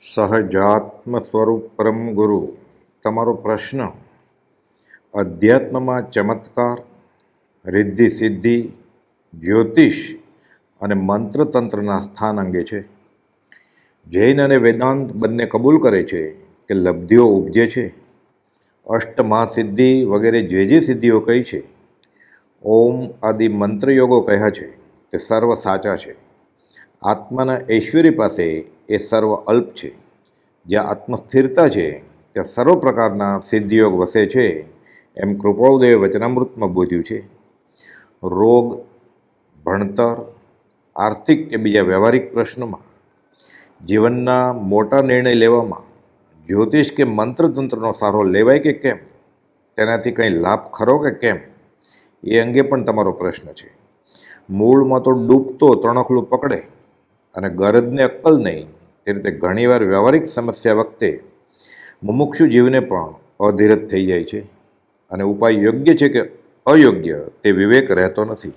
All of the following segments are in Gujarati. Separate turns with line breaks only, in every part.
સહજાત્મ સ્વરૂપ પરમ ગુરુ. તમારો પ્રશ્ન. અધ્યાત્મમાં ચમત્કાર, રિદ્ધિ સિદ્ધિ, જ્યોતિષ અને મંત્રતંત્રના સ્થાન અંગે છે. જૈન અને વેદાંત બંને કબૂલ કરે છે કે લબ્ધિઓ ઉપજે છે. અષ્ટમહાસિદ્ધિ વગેરે જે જે સિદ્ધિઓ કહી છે, ઓમ આદિ મંત્રયોગો કહ્યા છે, તે સર્વ સાચા છે. આત્માના ઐશ્વર્ય પાસે એ સર્વ અલ્પ છે. જ્યાં આત્મસ્થિરતા છે, ત્યાં સર્વ પ્રકારના સિદ્ધિયોગ વસે છે, એમ કૃપાળુદેવે વચનામૃતમાં બોધ્યું છે. રોગ, ભણતર, આર્થિક કે બીજા વ્યવહારિક પ્રશ્નોમાં, જીવનના મોટા નિર્ણય લેવામાં, જ્યોતિષ કે મંત્રતંત્રનો સહારો લેવાય કે કેમ, તેનાથી કંઈ લાભ ખરો કે કેમ, એ અંગે પણ તમારો પ્રશ્ન છે. મૂળમાં તો ડૂબતો તણખલું પકડે અને ગરજને અક્કલ નહીં. તે રીતે ઘણીવાર વ્યવહારિક સમસ્યા વખતે મુમુક્ષુ જીવને પણ અધીરજ થઈ જાય છે અને ઉપાય યોગ્ય છે કે અયોગ્ય તે વિવેક રહેતો નથી.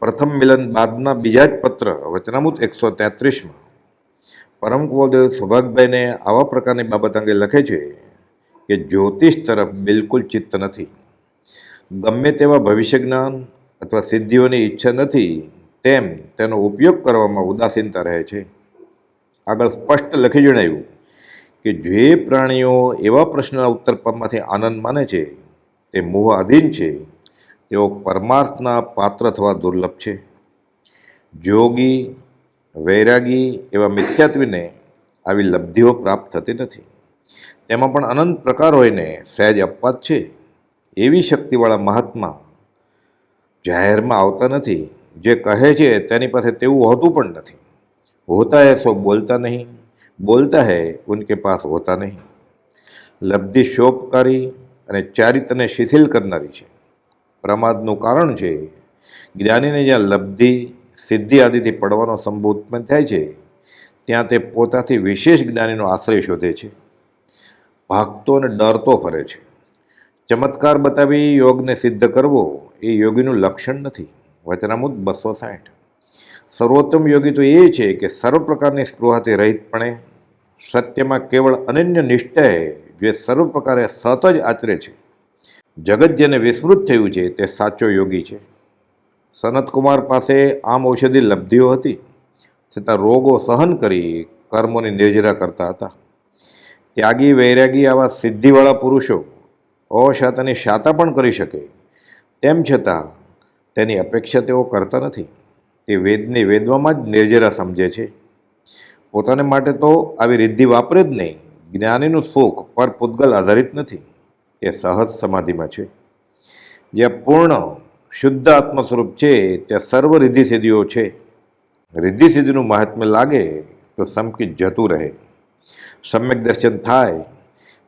પ્રથમ મિલન બાદના બીજા જ પત્ર વચનામૂત એકસો તેત્રીસમાં પરમ કુવરદેવ સૌભાગભાઈને આવા પ્રકારની બાબત અંગે લખે છે કે જ્યોતિષ તરફ બિલકુલ ચિત્ત નથી. ગમે તેવા ભવિષ્ય જ્ઞાન અથવા સિદ્ધિઓની ઈચ્છા નથી તેમ તેનો ઉપયોગ કરવામાં ઉદાસીનતા રહે છે. આગળ સ્પષ્ટ લખી જણાવ્યું કે જે પ્રાણીઓ એવા પ્રશ્નના ઉત્તર આનંદ માને છે, તે મોહ અધીન છે. તેઓ પરમાર્થના પાત્ર થવા દુર્લભ છે. જોગી, વૈરાગી એવા મિથ્યાત્વીને આવી લબ્ધિઓ પ્રાપ્ત થતી નથી. તેમાં પણ અનંત પ્રકાર હોઈને સહેજ અપવાદ છે. એવી શક્તિવાળા મહાત્મા જાહેરમાં આવતા નથી. જે કહે છે તેની પાસે તેવું હોતું પણ નથી. હોતા હૈ સો બોલતા નહીં. બોલતા હૈ ઉનકે પાસ હોતા નહીં. લબ્ધિ શોભકારી અને ચારિત્રને શિથિલ કરનારી છે. પ્રમાદનું કારણ છે, જ્ઞાનીને જ્યાં લબ્ધિ, સિદ્ધિ આદિથી પડવાનો સંભવ ઉત્પન્ન થાય છે, ત્યાં તે પોતાથી વિશેષ જ્ઞાનીનો આશ્રય શોધે છે. ભાગતો અને ડરતો ફરે છે. ચમત્કાર બતાવી યોગને સિદ્ધ કરવો એ યોગીનું લક્ષણ નથી. વચનામુદ બસો સાઠ. સર્વોત્તમ યોગી તો એ છે કે સર્વ પ્રકારની સ્પૃહાથી રહિતપણે સત્યમાં કેવળ અનન્ય નિષ્ઠાએ જે સર્વ પ્રકારે સત જ આચરે છે. જગત જેને વિસ્મૃત થયું છે તે સાચો યોગી છે. સનતકુમાર પાસે આમ ઔષધિ લબ્ધિઓ હતી, છતાં રોગો સહન કરી કર્મોની નિર્જરા કરતા હતા. ત્યાગી, વૈરાગી આવા સિદ્ધિવાળા પુરુષો અશાતાની શાતા પણ કરી શકે. તેમ છતાં તેની અપેક્ષા તેઓ કરતા નથી. તે વેદને વેદવામાં જ નિર્જરા સમજે છે. પોતાને માટે તો આવી રિદ્ધિ વાપરે જ નહીં. જ્ઞાનીનું સુખ પર પૂતગલ આધારિત નથી. એ સહજ સમાધિમાં છે. જ્યાં પૂર્ણ, શુદ્ધ આત્મ સ્વરૂપ છે, ત્યાં સર્વ રિદ્ધિ સિદ્ધિઓ છે. રિદ્ધિ સિદ્ધિનું મહાત્મ્ય લાગે તો સમકી જતું રહે. સમ્યક દર્શન થાય.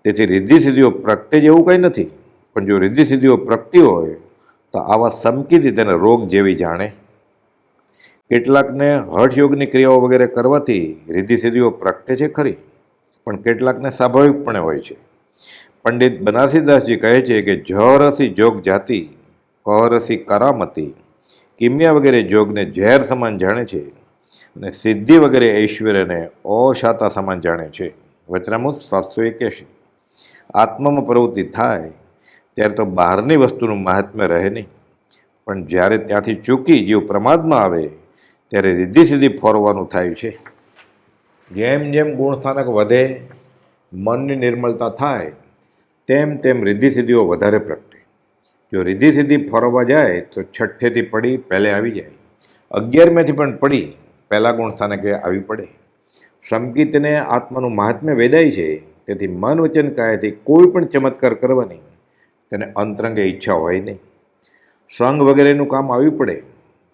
તેથી રિદ્ધિ સિદ્ધિઓ પ્રગટે જેવું કંઈ નથી. પણ જો રિદ્ધિ સિદ્ધિઓ પ્રગટી હોય તો આવા સમકીથી તેને રોગ જેવી જાણે. કેટલાકને હઠયોગની ક્રિયાઓ વગેરે કરવાથી રિદ્ધિ સિદ્ધિઓ પ્રગટે છે ખરી, પણ કેટલાકને સ્વાભાવિકપણે હોય છે. પંડિત બનારસીદાસજી કહે છે કે જહરસી જોગ જાતિ, કહરસી કરામતી, કિમ્યા વગેરે જોગને ઝેર સમાન જાણે છે અને સિદ્ધિ વગેરે ઐશ્વર્યને અશાતા સમાન જાણે છે. વચનામુત સાતસો કહેશે આત્મામાં પ્રવૃત્તિ થાય ત્યારે તો બહારની વસ્તુનું મહાત્મ્ય રહે નહીં. પણ જ્યારે ત્યાંથી ચૂકી જીવ પ્રમાદમાં આવે, ત્યારે રિદ્ધિ સિદ્ધિ ફોરવાનું થાય છે. જેમ જેમ ગુણસ્થાનક વધે, મનની નિર્મળતા થાય, તેમ તેમ રિદ્ધિ સિદ્ધિઓ વધારે પ્રગટે. જો રિદ્ધિ સિદ્ધિ ફરવા જાય, તો છઠ્ઠેથી પડી પહેલે આવી જાય. અગિયારમેથી પણ પડી પહેલાં ગુણસ્થાનકે આવી પડે. સંગીતને આત્માનું મહાત્મ્ય વેદાય છે, તેથી મન વચન કાયાથી કોઈ પણ ચમત્કાર કરવાની તેને અંતરંગે ઈચ્છા હોય નહીં. સંગ વગેરેનું કામ આવી પડે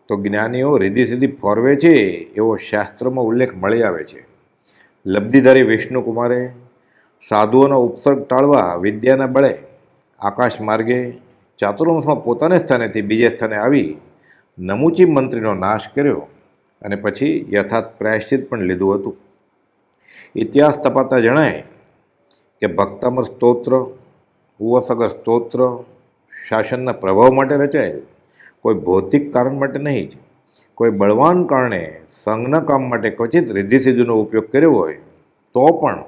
તો જ્ઞાનીઓ રીધી સીધી ફોરવે છે એવો શાસ્ત્રોમાં ઉલ્લેખ મળી આવે છે. લબ્ધિધારી વિષ્ણુકુમારે સાધુઓનો ઉપસર્ગ ટાળવા વિદ્યાના બળે આકાશ માર્ગે ચાતુર્વંશમાં પોતાને સ્થાનેથી બીજે સ્થાને આવી નમુચી મંત્રીનો નાશ કર્યો અને પછી યથાર્થ પ્રાયશ્ચિત પણ લીધું હતું. ઇતિહાસ તપાતા જણાય કે ભક્તામર સ્તોત્ર ઉવસગર સ્તોત્ર શાસનના પ્રભાવ માટે રચાયેલ. કોઈ ભૌતિક કારણ માટે નહીં જ. કોઈ બળવાન કારણે સંઘના કામ માટે ક્વચિત રિદ્ધિ ઉપયોગ કર્યો હોય, તો પણ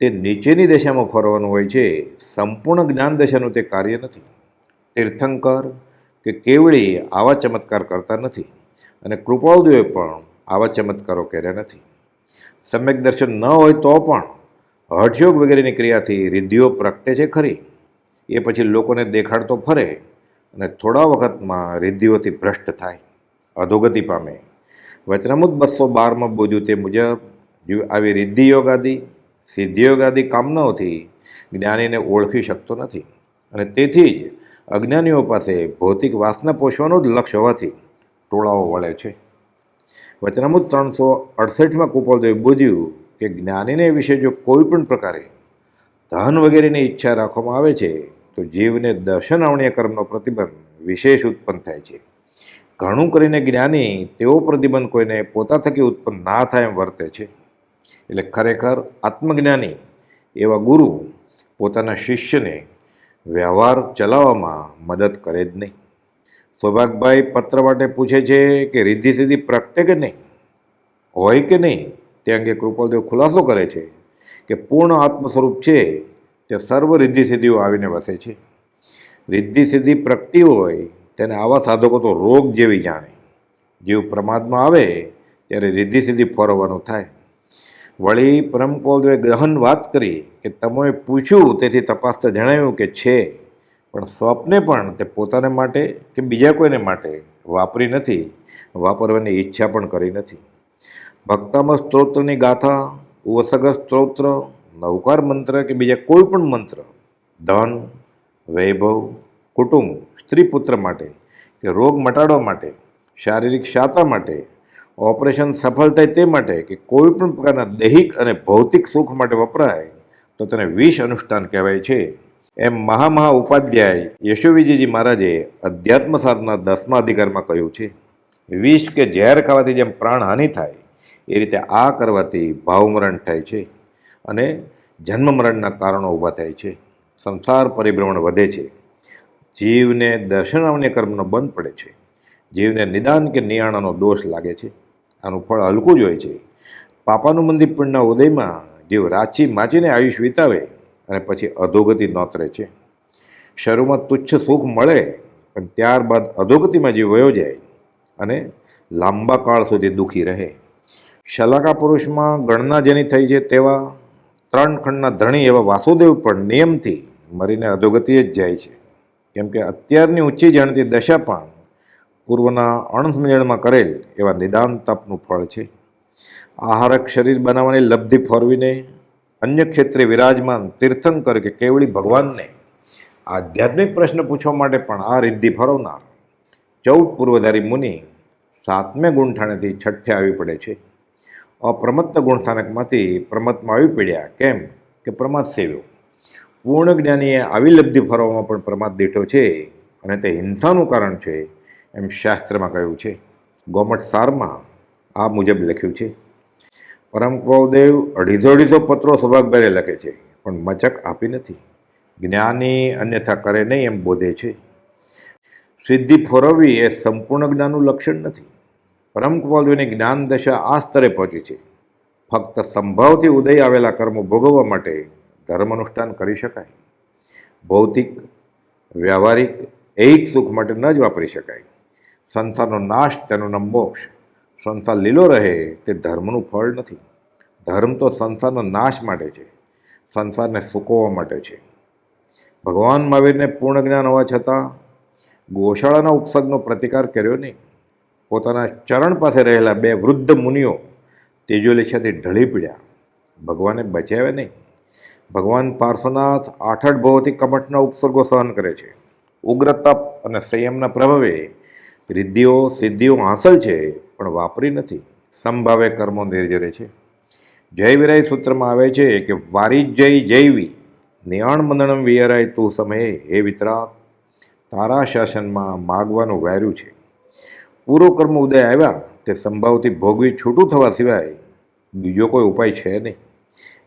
તે નીચેની દશામાં ફરવાનું હોય છે. સંપૂર્ણ જ્ઞાન દશાનું તે કાર્ય નથી. તીર્થંકર કે કેવળી આવા ચમત્કાર કરતા નથી અને કૃપાળદેવે પણ આવા ચમત્કારો કર્યા નથી. સમ્યક દર્શન ન હોય તો પણ હઠયોગ વગેરેની ક્રિયાથી રિદ્ધિઓ પ્રગટે છે ખરી. એ પછી લોકોને દેખાડતો ફરે અને થોડા વખતમાં રિદ્ધિઓથી ભ્રષ્ટ થાય, અધોગતિ પામે. વચનામુદ બસો બારમાં બોલ્યું તે મુજબ આવી રિદ્ધિ યોગ આદિ સિદ્ધિયોગ આદિ કામનાઓથી જ્ઞાનીને ઓળખી શકતો નથી. અને તેથી જ અજ્ઞાનીઓ પાસે ભૌતિક વાસના પોષવાનું જ લક્ષ્ય હોવાથી ટોળાઓ વળે છે. વચનામુદ ત્રણસો અડસઠમાં કુપાલદેવ બોધ્યું કે જ્ઞાનીને વિશે જો કોઈ પણ પ્રકારે ધન વગેરેની ઈચ્છા રાખવામાં આવે છે તો જીવને દર્શન આવણીય કર્મનો પ્રતિબંધ વિશેષ ઉત્પન્ન થાય છે. ઘણું કરીને જ્ઞાની તેવો પ્રતિબંધ કોઈને પોતા થકી ઉત્પન્ન ના થાય એમ વર્તે છે. એટલે ખરેખર આત્મજ્ઞાની એવા ગુરુ પોતાના શિષ્યને વ્યવહાર ચલાવવામાં મદદ કરે જ નહીં. સૌભાગભાઈ પત્ર માટે પૂછે છે કે રિદ્ધિ સિદ્ધિ પ્રગટે કે નહીં? હોય કે નહીં? તે અંગે કૃપાલદેવ ખુલાસો કરે છે કે પૂર્ણ આત્મ સ્વરૂપ છે તે સર્વ રિદ્ધિ સિદ્ધિઓ આવીને વસે છે. રિદ્ધિ સિદ્ધિ પ્રગટી હોય, તેને આવા સાધકો તો રોગ જેવી જાણે. જીવ પ્રમાદમાં આવે, ત્યારે રિદ્ધિ સિદ્ધિ ફોરવવાનું થાય. વળી પરમ કૌલદેવે ગહન વાત કરી કે તમે પૂછ્યું, તેથી તપાસતા જણાવ્યું કે છે, પણ સ્વપ્ને પણ તે પોતાને માટે કે બીજા કોઈને માટે વાપરી નથી, વાપરવાની ઈચ્છા પણ કરી નથી. ભક્તમ સ્ત્રોત્રની ગાથા ઉવસગર સ્ત્રોત્ર નવકાર મંત્ર કે બીજા કોઈ પણ મંત્ર, ધન, વૈભવ, કુટુંબ, સ્ત્રી પુત્ર માટે કે રોગ મટાડવા માટે, શારીરિક શાતા માટે, ઓપરેશન સફળ થાય તે માટે કે કોઈ પણ પ્રકારના દૈહિક અને ભૌતિક સુખ માટે વપરાય, તો તેને વિષ અનુષ્ઠાન કહેવાય છે. એમ મહામહા ઉપાધ્યાય યશોવિજયજી મહારાજે અધ્યાત્મ અધ્યાત્મસારના દસમા અધિકારમાં કહ્યું છે. વિષ કે ઝેર ખાવાથી જેમ પ્રાણહાનિ થાય, એ રીતે આ કરવાથી ભાવમરણ થાય છે. અને જન્મ મરણના કારણો ઊભા થાય છે. સંસાર પરિભ્રમણ વધે છે. જીવને દર્શનાવન્ય કર્મનો બંધ પડે છે. જીવને નિદાન કે નિયાણાનો દોષ લાગે છે. આનું ફળ હલકું જ હોય છે. પાપાનું મંદિર પણના ઉદયમાં જીવ રાચી માચીને આયુષ વિતાવે અને પછી અધોગતિ નોતરે છે. શરૂમાં તુચ્છ સુખ મળે, પણ ત્યારબાદ અધોગતિમાં જીવ વયો જાય અને લાંબા કાળ સુધી દુઃખી રહે. શલાકા પુરુષમાં ગણના જેની થઈ છે તેવા ત્રણ ખંડના ધણી એવા વાસુદેવ પણ નિયમથી મરીને અધોગતિએ જ જાય છે. કેમ કે અત્યારની ઊંચી જાણતી દશા પણ પૂર્વના અણસમજણમાં કરેલ એવા નિદાન તપનું ફળ છે. આહારક શરીર બનાવવાની લબ્ધિ ફોરવીને અન્ય ક્ષેત્રે વિરાજમાન તીર્થંકર કે કેવળી ભગવાનને આધ્યાત્મિક પ્રશ્ન પૂછવા માટે પણ આ રિદ્ધિ ફરવનાર ચૌદ પૂર્વધારી મુનિ સાતમે ગુણઠાણેથી છઠ્ઠે આવી પડે છે. અપ્રમત્ત ગુણસ્થાનકમાંથી પ્રમત્તમાં આવી પડ્યા. કેમ? કે પ્રમાદ સેવ્યો. પૂર્ણ જ્ઞાનીએ આવી લબ્ધિ ફરવામાં પણ પ્રમાદ દીઠો છે અને તે હિંસાનું કારણ છે એમ શાસ્ત્રમાં કહ્યું છે. ગોમટ સારમાં આ મુજબ લખ્યું છે. પરમ કૌદેવ અઢીસો અઢીસો પત્રો સૌભાગભાઈએ લખે છે, પણ મચક આપી નથી. જ્ઞાની અન્યથા કરે નહીં એમ બોધે છે. સિદ્ધિ ફોરવવી એ સંપૂર્ણ જ્ઞાનનું લક્ષણ નથી. પરમ જ્ઞાન દશા આ સ્તરે પહોંચી છે. ફક્ત સંભાવથી ઉદય આવેલા કર્મો ભોગવવા માટે ધર્મ અનુષ્ઠાન કરી શકાય. ભૌતિક, વ્યવહારિક એક સુખ માટે ન જ વાપરી શકાય. સંસારનો નાશ તેનો નામ મોક્ષ. સંસાર લીલો રહે તે ધર્મનું ફળ નથી. ધર્મ તો સંસારનો નાશ માટે છે. સંસારને સૂકવવા માટે છે. ભગવાન મહાવીરને પૂર્ણ જ્ઞાન હોવા છતાં ગોશાળાના ઉપસર્ગનો પ્રતિકાર કર્યો નહીં. પોતાના ચરણ પાસે રહેલા બે વૃદ્ધ મુનિઓ તેજોલેછાથી ઢળી પડ્યા. ભગવાને બચાવ્યા નહીં. ભગવાન પાર્શ્વનાથ આઠ ભૌતિક કમઠના ઉપસર્ગો સહન કરે છે. ઉગ્ર તપ અને સંયમના પ્રભાવે રિદ્ધિઓ, સિદ્ધિઓ હાંસલ છે, પણ વાપરી નથી. સંભાવે કર્મો નિર્જરે છે. જય વિરાય સૂત્રમાં આવે છે કે વારી જય જૈવી નિયાણ મંદણમ વિયરાય તું સમયે હે વિતરા તારા શાસનમાં માગવાનું વાર્યું છે. પૂરો કર્મ ઉદય આવ્યા તે સંભાવથી ભોગવી છૂટું થવા સિવાય બીજો કોઈ ઉપાય છે નહીં.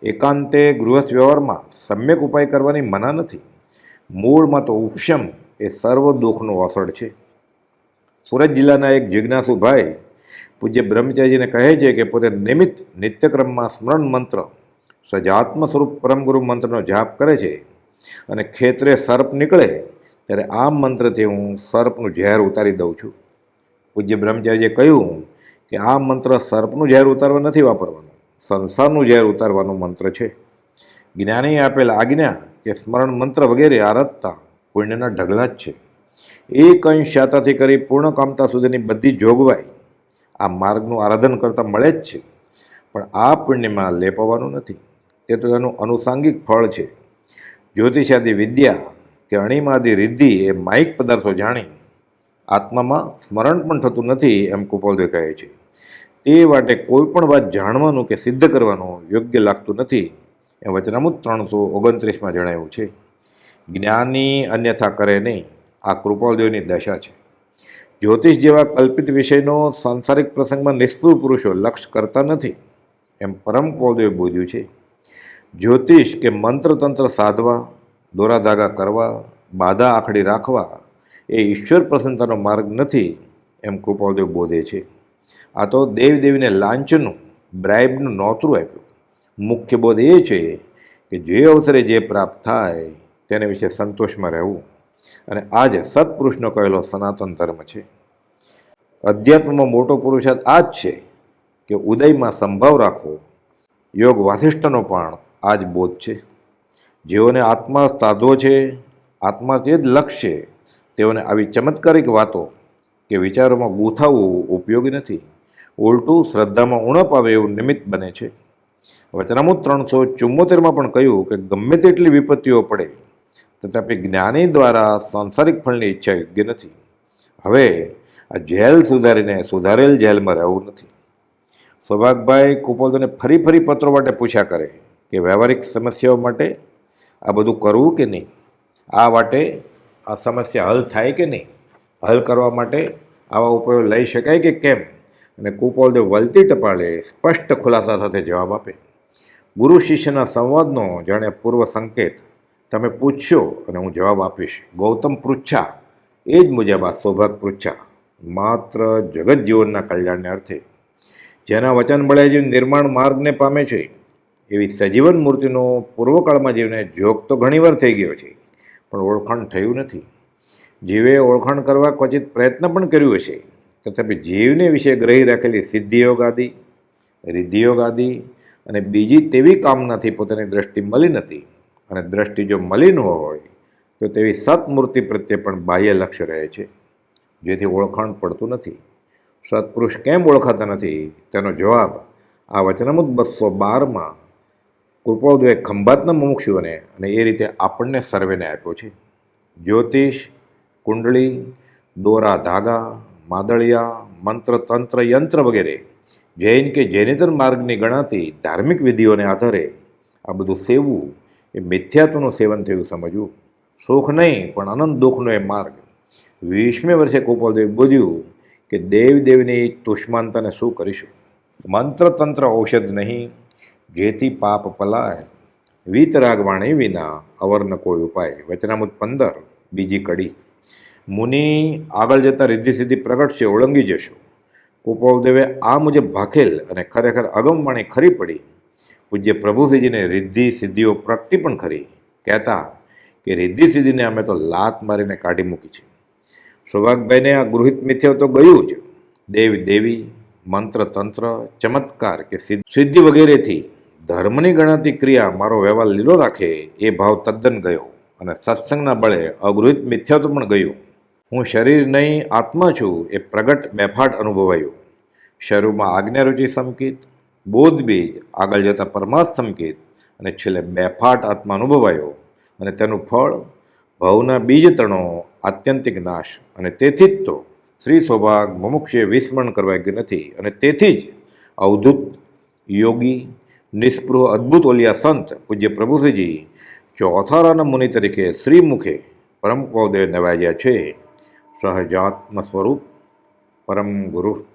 એકાંતે ગૃહસ્થ વ્યવહારમાં સમ્યક ઉપાય કરવાની મના નથી. મૂળમાં તો ઉપશમ એ સર્વ દુઃખનો અસર છે. સુરત જિલ્લાના એક જિજ્ઞાસુભાઈ પૂજ્ય બ્રહ્મચારીજીને કહે છે કે પોતે નિમિત્ત નિત્યક્રમમાં સ્મરણ મંત્ર સજાત્મ સ્વરૂપ પરમ ગુરુ મંત્રનો જાપ કરે છે અને ખેતરે સર્પ નીકળે, ત્યારે આ મંત્રથી હું સર્પનું ઝેર ઉતારી દઉં છું. પૂજ્ય બ્રહ્મચારીએ કહ્યું કે આ મંત્ર સર્પનું ઝેર ઉતારવા નથી વાપરવાનું. સંસારનું ઝેર ઉતારવાનો મંત્ર છે. જ્ઞાનીએ આપેલ આજ્ઞા કે સ્મરણ મંત્ર વગેરે આરાધતા પુણ્યના ઢગલા જ છે. એક અંશ શાતાથી કરી પૂર્ણ કામતા સુધીની બધી જોગવાઈ આ માર્ગનું આરાધન કરતાં મળે જ છે. પણ આ પુણ્યમાં લેપવાનું નથી. તે તો તેનું અનુસાંગિક ફળ છે. જ્યોતિષાદી વિદ્યા કે અણિમાદી રિદ્ધિ એ માઇક પદાર્થો જાણી આત્મામાં સ્મરણ પણ થતું નથી એમ કુપોલદેવ કહે છે. તે માટે કોઈ પણ વાત જાણવાનું કે સિદ્ધ કરવાનું યોગ્ય લાગતું નથી એ વચનામુત ત્રણસો ઓગણત્રીસમાં જણાવ્યું છે. જ્ઞાની અન્યથા કરે નહીં. આ કૃપાલદેવની દશા છે. જ્યોતિષ જેવા કલ્પિત વિષયનો સાંસારિક પ્રસંગમાં નિષ્ફળ પુરુષો લક્ષ્ય કરતા નથી એમ પરમ કુપાલદેવે બોધ્યું છે. જ્યોતિષ કે મંત્ર તંત્ર સાધવા, દોરા ધાગા કરવા, બાધા આખડી રાખવા એ ઈશ્વર પ્રસન્નતાનો માર્ગ નથી એમ કૃપાલદેવ બોધે છે. આ તો દેવદેવીને લાંચનું બ્રાઇબનું નોતરું આપ્યું. મુખ્ય બોધ એ છે કે જે અવસરે જે પ્રાપ્ત થાય તેને વિશે સંતોષમાં રહેવું. અને આ જ સત્પુરુષનો કહેલો સનાતન ધર્મ છે. અધ્યાત્મમાં મોટો પુરુષાર્થ આ જ છે કે ઉદયમાં સંભાવ રાખવો. યોગ વાસિષ્ઠનો પણ આ જ બોધ છે. જેઓને આત્મા સાધો છે, આત્મા તે જ લક્ષ્ય તેઓને આવી ચમત્કારિક વાતો કે વિચારોમાં ગૂંથાવવું ઉપયોગી નથી. ઉલટું શ્રદ્ધામાં ઉણપ આવે એવું નિમિત્ત બને છે. વચનામુત ત્રણસો ચુમ્મોતેરમાં પણ કહ્યું કે ગમે તેટલી વિપત્તિઓ પડે, તથાપી જ્ઞાની દ્વારા સાંસારિક ફળની ઈચ્છા યોગ્ય નથી. હવે આ જેલ સુધારીને સુધારેલ જેલમાં રહેવું નથી. સૌભાગભાઈ કુપોદને ફરી ફરી પત્રો માટે પૂછ્યા કરે કે વ્યવહારિક સમસ્યાઓ માટે આ બધું કરવું કે નહીં? આ માટે આ સમસ્યા હલ થાય કે નહીં? હલ કરવા માટે આવા ઉપાયો લઈ શકાય કે કેમ? અને કુપોલદેવ વલતી ટપાલે સ્પષ્ટ ખુલાસા સાથે જવાબ આપે. ગુરુ શિષ્યના સંવાદનો જાણે પૂર્વ સંકેત. તમે પૂછશો અને હું જવાબ આપીશ. ગૌતમ પૃચ્છા. એ જ મુજબ આ સૌભાગ પૃચ્છા. માત્ર જગત જીવનના કલ્યાણને અર્થે. જેના વચન બળે જે નિર્માણ માર્ગને પામે છે. એવી સજીવન મૂર્તિનો પૂર્વકાળમાં જીવને જોગ તો ઘણીવાર થઈ ગયો છે. પણ ઓળખાણ થયું નથી. જીવે ઓળખાણ કરવા ક્વચિત પ્રયત્ન પણ કર્યું હશે. તથાપી જીવને વિશે ગ્રહી રાખેલી સિદ્ધિયોગ આદિ, રિદ્ધિયોગ આદિ અને બીજી તેવી કામનાથી પોતાની દ્રષ્ટિ મળી નથી અને દ્રષ્ટિ જો મલિન હોય તો તેવી સત્મૂર્તિ પ્રત્યે પણ બાહ્ય લક્ષ્ય રહે છે. જેથી ઓળખાણ પડતું નથી. સત્પુરુષ કેમ ઓળખાતા નથી? તેનો જવાબ આ વચનમુદ બસો બારમાં કૃપાઉદવે ખંભાતના મુમુક્ષુઓને અને એ રીતે આપણને સર્વેને આપ્યો છે. જ્યોતિષ, કુંડળી, દોરા ધાગા, માદળિયા મંત્ર તંત્ર યંત્ર વગેરે, જૈન કે જૈનેતર માર્ગની ગણાતી ધાર્મિક વિધિઓને આધારે આ બધું સેવવું એ મિથ્યાત્વનું સેવન થયું સમજવું. સુખ નહીં, પણ અનંત દુઃખનો એ માર્ગ. વીસમે વર્ષે ગોપાલદેવ બોલ્યું કે દેવ દેવની તુષ્માનતાને શું કરીશું? મંત્ર તંત્ર ઔષધ નહીં જેથી પાપ પલાય. વીતરાગ વાણી વિના અવર્ન કોઈ ઉપાય. વચનામુત પંદર, બીજી કડી. મુનિ, આગળ જતાં રિદ્ધિ સિદ્ધિ પ્રગટ છે, ઓળંગી જશો. ઉપવદેવે આ મુજબ ભાખેલ અને ખરેખર અગમવાણી ખરી પડી. પૂજ્ય પ્રભુસિંહજીને રિદ્ધિ સિદ્ધિઓ પ્રગટી પણ ખરી. કહેતા કે રિદ્ધિ સિદ્ધિને અમે તો લાત મારીને કાઢી મૂકી છે. સૌભાગભાઈને આ ગૃહિત મિથ્યો તો ગયું જ. દેવ દેવી મંત્ર તંત્ર ચમત્કાર કે સિદ્ધિ વગેરેથી ધર્મની ગણાતી ક્રિયા મારો વ્યવહાર લીલો રાખે એ ભાવ તદ્દન ગયો અને સત્સંગના બળે અગૃહિત મિથ્યાત્વ પણ ગયું. હું શરીર નહીં, આત્મા છું એ પ્રગટ બેફાટ અનુભવાયું. શરૂમાં આજ્ઞારુચિ સંકિત બોધ બીજ, આગળ જતાં પરમાર્થ સંકેત અને છેલ્લે બેફાટ આત્મા અનુભવાયો અને તેનું ફળ, ભવના બીજ તણો આત્યંતિક નાશ અને તેથી જ તો શ્રી સૌભાગ મુમુક્ષે વિસ્મરણ કરવા યોગ્ય નથી અને તેથી જ અવધૂત યોગી નિસ્પૃહ અદ્ભુત ઓલિયા સંત પૂજ્ય પ્રભુશ્રીજી ચોથારાના મુનિ તરીકે શ્રીમુખે પરમ પૌદે નવાજ્યા છે. સહજાત્મ સ્વરૂપ પરમ ગુરુ